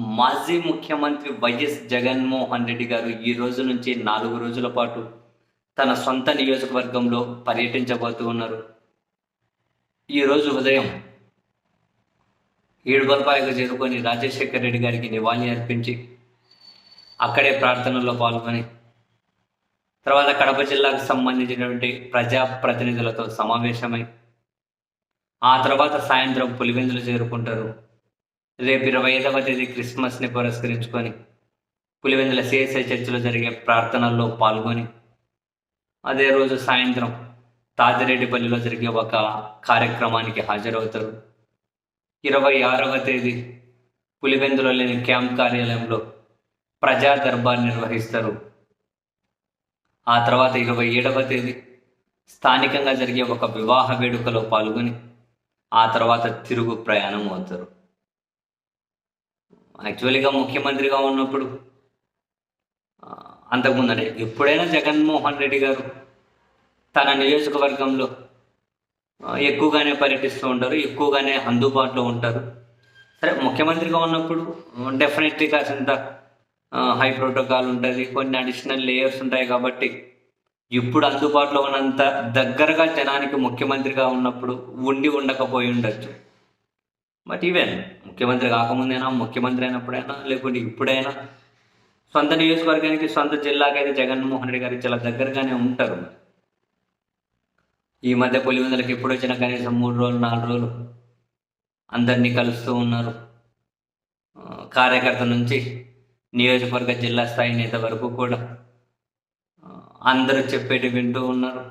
మాజీ ముఖ్యమంత్రి వైఎస్ జగన్మోహన్ రెడ్డి గారు ఈ రోజు నుంచి నాలుగు రోజుల పాటు తన సొంత నియోజకవర్గంలో పర్యటించబోతూ ఉన్నారు. ఈరోజు ఉదయం ఏడుబల్పాయకు చేరుకొని రాజశేఖర్ రెడ్డి గారికి నివాళి అర్పించి అక్కడే ప్రార్థనలో పాల్గొని తర్వాత కడప జిల్లాకు సంబంధించినటువంటి ప్రజాప్రతినిధులతో సమావేశమై ఆ తర్వాత సాయంత్రం పులివెందులు చేరుకుంటారు. రేపు ఇరవై ఐదవ తేదీ క్రిస్మస్ని పురస్కరించుకొని పులివెందుల సిఎస్ఐ చర్చిలో జరిగే ప్రార్థనల్లో పాల్గొని అదే రోజు సాయంత్రం తాతిరెడ్డిపల్లిలో జరిగే ఒక కార్యక్రమానికి హాజరవుతారు. ఇరవై ఆరవ తేదీ పులివెందులో లేని క్యాంప్ కార్యాలయంలో ప్రజా దర్బార్ నిర్వహిస్తారు. ఆ తర్వాత ఇరవై ఏడవ తేదీ స్థానికంగా జరిగే ఒక వివాహ వేడుకలో పాల్గొని ఆ తర్వాత తిరుగు ప్రయాణం అవుతారు. యాక్చువల్గా ముఖ్యమంత్రిగా ఉన్నప్పుడు అంతకుముందు అంటే ఎప్పుడైనా జగన్మోహన్ రెడ్డి గారు తన నియోజకవర్గంలో ఎక్కువగానే పర్యటిస్తూ ఉంటారు ఎక్కువగానే అందుబాటులో ఉంటారు. సరే ముఖ్యమంత్రిగా ఉన్నప్పుడు డెఫినెట్లీ కాసింత హై ప్రోటోకాల్ ఉంటుంది కొన్ని అడిషనల్ లేయర్స్ ఉంటాయి కాబట్టి ఇప్పుడు అందుబాటులో ఉన్నంత దగ్గరగా జనానికి ముఖ్యమంత్రిగా ఉన్నప్పుడు ఉండి ఉండకపోయి ఉండొచ్చు. బట్ ఈవెన్ ముఖ్యమంత్రి కాకముందైనా ముఖ్యమంత్రి అయినప్పుడైనా లేకుంటే ఇప్పుడైనా? సొంత నియోజకవర్గానికి సొంత జిల్లాకైతే జగన్మోహన్ రెడ్డి గారికి చాలా దగ్గరగానే ఉంటారు. ఈ మధ్య పులివెందులకు ఎప్పుడు వచ్చినా కనీసం మూడు రోజులు నాలుగు రోజులు అందరినీ కలుస్తూ ఉన్నారు. కార్యకర్త నుంచి నియోజకవర్గ జిల్లా స్థాయి నేత వరకు కూడా అందరూ చెప్పేటి వింటూ ఉన్నారు.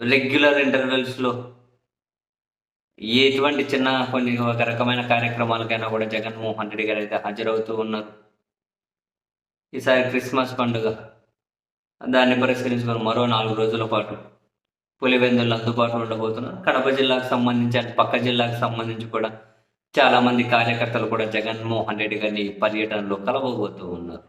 రెగ్యులర్ ఇంటర్వెల్స్లో ఎటువంటి చిన్న కొన్ని ఒక రకమైన కార్యక్రమాలకైనా కూడా జగన్మోహన్ రెడ్డి గారు అయితే హాజరవుతూ ఉన్నారు. ఈసారి క్రిస్మస్ పండుగ దాన్ని పురస్కరించుకొని మరో నాలుగు రోజుల పాటు పులివెందులు అందుబాటులో ఉండబోతున్నారు. కడప జిల్లాకు సంబంధించి అటు పక్క జిల్లాకు సంబంధించి కూడా చాలామంది కార్యకర్తలు కూడా జగన్మోహన్ రెడ్డి గారిని పర్యటనలో కలవబోతూ ఉన్నారు.